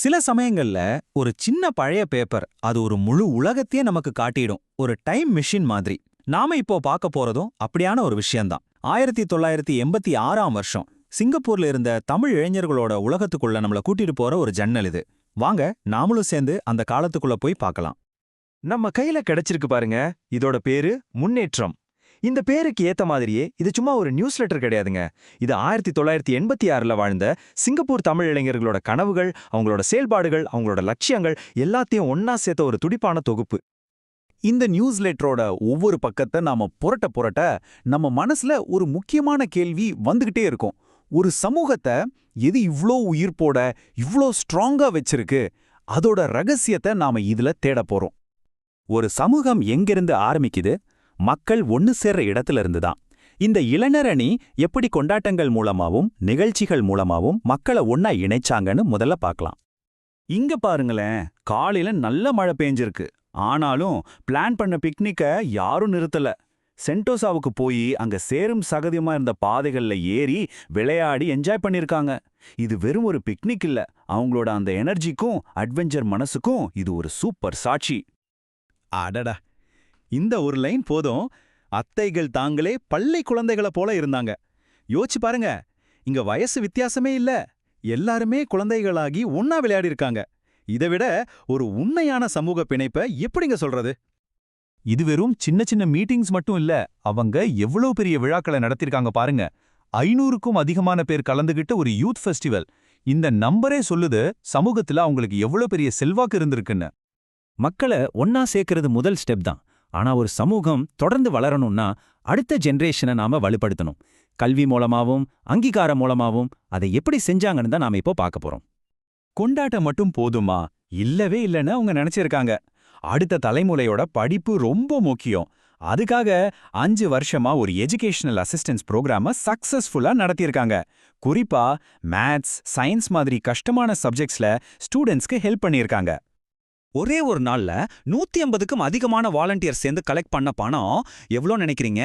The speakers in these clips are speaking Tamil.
சில சமயங்கள்ல ஒரு சின்ன பழைய பேப்பர் அது ஒரு முழு உலகத்தையே நமக்கு காட்டிடும். ஒரு டைம் மிஷின் மாதிரி. நாம இப்போ பார்க்க போறதும் அப்படியான ஒரு விஷயம்தான். ஆயிரத்தி தொள்ளாயிரத்தி எண்பத்தி ஆறாம் வருஷம் சிங்கப்பூர்ல இருந்த தமிழ் இளைஞர்களோட உலகத்துக்குள்ள நம்மள கூட்டிட்டு போற ஒரு ஜன்னல் இது. வாங்க நாமளும் சேர்ந்து அந்த காலத்துக்குள்ள போய் பார்க்கலாம். நம்ம கையில கிடைச்சிருக்கு பாருங்க இதோட பேரு முன்னேற்றம். இந்த பேருக்கு ஏத்த மாதிரியே இது சும்மா ஒரு நியூஸ் லெட்டர் கிடையாதுங்க. இது ஆயிரத்தி தொள்ளாயிரத்தி எண்பத்தி ஆறுல வாழ்ந்த சிங்கப்பூர் தமிழ் இளைஞர்களோட கனவுகள் அவங்களோட செயல்பாடுகள் அவங்களோட லட்சியங்கள் எல்லாத்தையும் ஒன்னா சேர்த்த ஒரு துடிப்பான தொகுப்பு. இந்த நியூஸ் லெட்டரோட ஒவ்வொரு பக்கத்தை நாம புரட்ட புரட்ட நம்ம மனசுல ஒரு முக்கியமான கேள்வி வந்துகிட்டே இருக்கும். ஒரு சமூகத்தை எது இவ்ளோ உயிர்ப்போட இவ்ளோ ஸ்ட்ராங்கா வச்சிருக்கு அதோட ரகசியத்தை நாம இதுல தேட போறோம். ஒரு சமூகம் எங்கிருந்து ஆரம்பிக்குது? மக்கள் ஒன்னு சேர்ற இடத்துல இருந்துதான் இந்த இளைஞர் அணி எப்படி கொண்டாட்டங்கள் மூலமாவும் நிகழ்ச்சிகள் மூலமாவும் மக்களை ஒன்னா இணைச்சாங்கன்னு முதல்ல பார்க்கலாம். இங்க பாருங்களேன் காலையில நல்ல மழை பெஞ்சிருக்கு. ஆனாலும் பிளான் பண்ண பிக்னிக்க யாரும் நிறுத்தல. சென்டோசாவுக்கு போய் அங்க சேரும் சகதியமா இருந்த பாதைகள்ல ஏறி விளையாடி என்ஜாய் பண்ணிருக்காங்க. இது வெறும் ஒரு பிக்னிக் இல்ல. அவங்களோட அந்த எனர்ஜிக்கும் அட்வென்ச்சர் மனசுக்கும் இது ஒரு சூப்பர் சாட்சி. அடடா இந்த ஒரு லைன் போதும். அத்தைகள் தாங்களே பள்ளி குழந்தைகள போல இருந்தாங்க. யோசிச்சு பாருங்க. இங்க வயசு வித்தியாசமே இல்ல. எல்லாருமே குழந்தைகளாகி ஒன்னா விளையாடி இருக்காங்க. இதை விட ஒரு உண்மையான சமூக பிணைப்பை எப்படிங்க சொல்றது? இது வெறும் சின்ன சின்ன மீட்டிங்ஸ் மட்டும் இல்ல. அவங்க எவ்வளவு பெரிய விழாக்களை நடத்திருக்காங்க பாருங்க. ஐநூறுக்கும் அதிகமான பேர் கலந்துகிட்ட ஒரு யூத் ஃபெஸ்டிவல். இந்த நம்பரே சொல்லுது சமூகத்துல அவங்களுக்கு எவ்வளவு பெரிய செல்வாக்கு இருந்திருக்குன்னு. மக்களை ஒன்னா சேர்க்கறது முதல் ஸ்டெப் தான். ஆனா ஒரு சமூகம் தொடர்ந்து வளரணும்னா அடுத்த ஜென்ரேஷனை நாம வலுப்படுத்தணும். கல்வி மூலமாவும் அங்கீகாரம் மூலமாவும் அதை எப்படி செஞ்சாங்கன்னு தான் நாம இப்போ பார்க்க போறோம். கொண்டாட்டம் மட்டும் போதுமா? இல்லவே இல்லைன்னு அவங்க நினைச்சிருக்காங்க. அடுத்த தலைமுறையோட படிப்பு ரொம்ப முக்கியம். அதுக்காக அஞ்சு வருஷமா ஒரு எஜுகேஷனல் அசிஸ்டன்ஸ் ப்ரோக்ராம சக்சஸ்ஃபுல்லா நடத்தியிருக்காங்க. குறிப்பா மேத்ஸ் சயின்ஸ் மாதிரி கஷ்டமான சப்ஜெக்ட்ஸ்ல ஸ்டூடெண்ட்ஸ்க்கு ஹெல்ப் பண்ணியிருக்காங்க. ஒரே ஒரு நாள்ல நூத்தி ஐம்பதுக்கும் அதிகமான வாலண்டியர் சேர்ந்து கலெக்ட் பண்ண பணம் எவ்வளோ நினைக்கிறீங்க?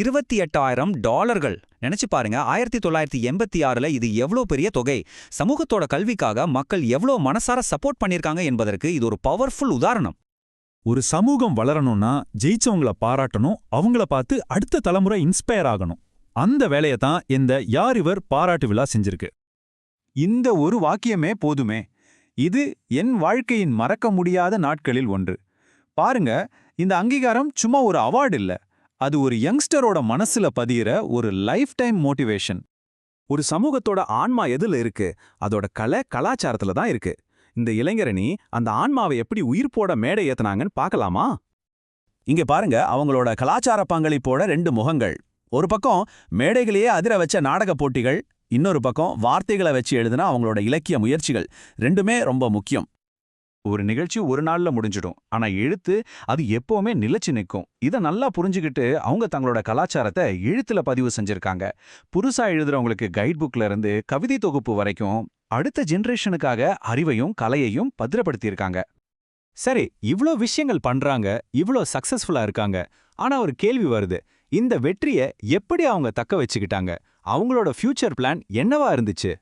இருபத்தி எட்டாயிரம் டாலர்கள். நினைச்சு பாருங்க ஆயிரத்தி தொள்ளாயிரத்தி எண்பத்தி ஆறுல இது எவ்வளோ பெரிய தொகை? சமூகத்தோட கல்விக்காக மக்கள் எவ்வளோ மனசார சப்போர்ட் பண்ணிருக்காங்க என்பதற்கு இது ஒரு பவர்ஃபுல் உதாரணம். ஒரு சமூகம் வளரணும்னா ஜெயிச்சவங்கள பாராட்டணும் அவங்கள பார்த்து அடுத்த தலைமுறை இன்ஸ்பயர் ஆகணும். அந்த வேலையை தான் இந்த யார் இவர் பாராட்டு விழா செஞ்சிருக்கு. இந்த ஒரு வாக்கியமே போதுமே. இது என் வாழ்க்கையின் மறக்க முடியாத நாட்களில் ஒன்று. பாருங்க இந்த அங்கீகாரம் சும்மா ஒரு அவார்டு இல்ல. அது ஒரு யங்ஸ்டரோட மனசுல பதியிற ஒரு லைஃப் டைம் மோட்டிவேஷன் ஒரு சமூகத்தோட ஆன்மா எதுல இருக்கு? அதோட கலை கலாச்சாரத்துல தான் இருக்கு. இந்த இளைஞரணி அந்த ஆன்மாவை எப்படி உயிர்ப்போட மேடை ஏத்துனாங்கன்னு பார்க்கலாமா? இங்க பாருங்க அவங்களோட கலாச்சார பங்களிப்போட ரெண்டு முகங்கள். ஒரு பக்கம் மேடைகளையே அதிர வச்ச நாடக போட்டிகள் இன்னொரு பக்கம் வார்த்தைகளை வச்சு எழுதுனா அவங்களோட இலக்கிய முயற்சிகள் ரெண்டுமே ரொம்ப முக்கியம். ஒரு நிகழ்ச்சி ஒரு நாள்ல முடிஞ்சிடும். ஆனா எழுத்து அது எப்பவுமே நிலச்சி நிற்கும். இதை நல்லா புரிஞ்சுக்கிட்டு அவங்க தங்களோட கலாச்சாரத்தை எழுத்துல பதிவு செஞ்சிருக்காங்க. புதுசா எழுதுறவங்களுக்கு கைட் புக்ல இருந்து கவிதை தொகுப்பு வரைக்கும் அடுத்த ஜென்ரேஷனுக்காக அறிவையும் கலையையும் பத்திரப்படுத்தியிருக்காங்க. சரி இவ்ளோ விஷயங்கள் பண்றாங்க இவ்ளோ சக்ஸஸ்ஃபுல்லாக இருக்காங்க. ஆனா ஒரு கேள்வி வருது. இந்த வெற்றியை எப்படி அவங்க தக்க வச்சுக்கிட்டாங்க? அவங்களோட ஃபியூச்சர் பிளான் என்னவா இருந்துச்சு?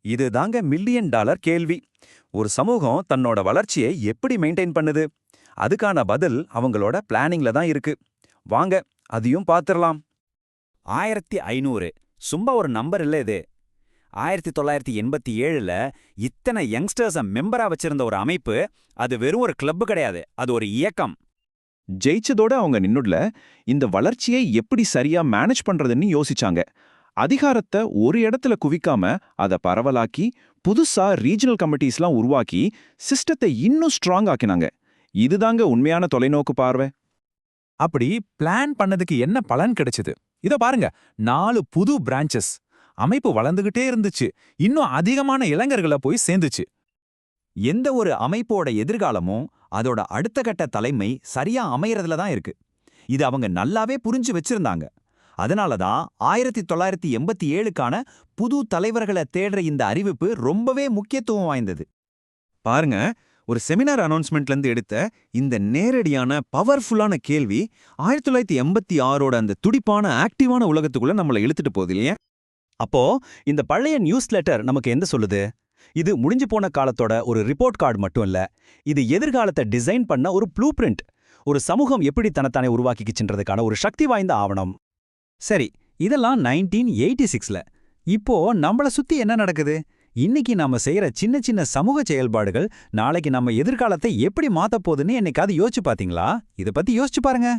இது தாங்க மில்லியன் டாலர் கேள்வி. ஒரு சமூகம் தன்னோட வளர்ச்சியை எப்படி மெயின்டைன் பண்ணுது? அதுக்கான பதில் அவங்களோட பிளானிங்ல தான் இருக்கு. வாங்க அதையும் பார்த்துடலாம். ஆயிரத்தி ஐநூறு. சும்மா ஒரு நம்பர் இல்ல இது. ஆயிரத்தி தொள்ளாயிரத்தி எண்பத்தி ஏழுல இத்தனை யங்ஸ்டர்ஸை மெம்பரா வச்சிருந்த ஒரு அமைப்பு அது வெறும் ஒரு கிளப்பு கிடையாது. அது ஒரு இயக்கம். ஜெயிச்சதோட அவங்க நின்னுடல இந்த வளர்ச்சியை எப்படி சரியா மேனேஜ் பண்றதுன்னு யோசிச்சாங்க. அதிகாரத்தை ஒரு இடத்துல குவிக்காம அதை பரவலாக்கி புதுசா ரீஜனல் கமிட்டிஸ்லாம் உருவாக்கி சிஸ்டத்தை இன்னும் ஸ்ட்ராங் ஆக்கினாங்க. இதுதாங்க உண்மையான தொலைநோக்கு பார்வை. அப்படி பிளான் பண்ணதுக்கு என்ன பலன் கிடைச்சது? இத பாருங்க நாலு புது பிரான்ச்சஸ் அமைப்பு வளர்ந்துகிட்டே இருந்துச்சு. இன்னும் அதிகமான இளைஞர்களை போய் சேர்ந்துச்சு. எந்த ஒரு அமைப்போட எதிர்காலமும் அதோட அடுத்த கட்ட தலைமை சரியா அமையறதுல தான் இருக்கு. இது அவங்க நல்லாவே புரிஞ்சு வச்சிருந்தாங்க. அதனால தான் ஆயிரத்தி தொள்ளாயிரத்தி எண்பத்தி ஏழுக்கான புது தலைவர்களை தேடுற இந்த அறிவிப்பு ரொம்பவே முக்கியத்துவம் வாய்ந்தது. பாருங்க ஒரு செமினார் அனௌன்ஸ்மெண்ட்ல இருந்து எடுத்த இந்த நேரடியான பவர்ஃபுல்லான கேள்வி ஆயிரத்தி தொள்ளாயிரத்தி எண்பத்தி ஆறோட அந்த துடிப்பான ஆக்டிவான உலகத்துக்குள்ள நம்மளை இழுத்துட்டு போகுது இல்லையா? அப்போ இந்த பழைய நியூஸ் லெட்டர் நமக்கு எந்த சொல்லுது? இது முடிஞ்சு போன காலத்தோட ஒரு ரிப்போர்ட் கார்டு மட்டும் இல்ல இது எதிர்காலத்தை டிசைன் பண்ண ஒரு ப்ளூ பிரிண்ட் ஒரு சமூகம் எப்படி தனத்தானே உருவாக்கிக்கிச்சுன்றதுக்கான ஒரு சக்தி வாய்ந்த ஆவணம். சரி இதெல்லாம் நைன்டீன் எயிட்டி சிக்ஸ்ல இப்போ நம்மள சுத்தி என்ன நடக்குது? இன்னைக்கு நாம செய்யற சின்ன சின்ன சமூக செயல்பாடுகள் நாளைக்கு நம்ம எதிர்காலத்தை எப்படி மாத்த போகுதுன்னு என்னைக்காவது யோசிச்சு பாத்தீங்களா? இத பத்தி யோசிச்சு பாருங்க.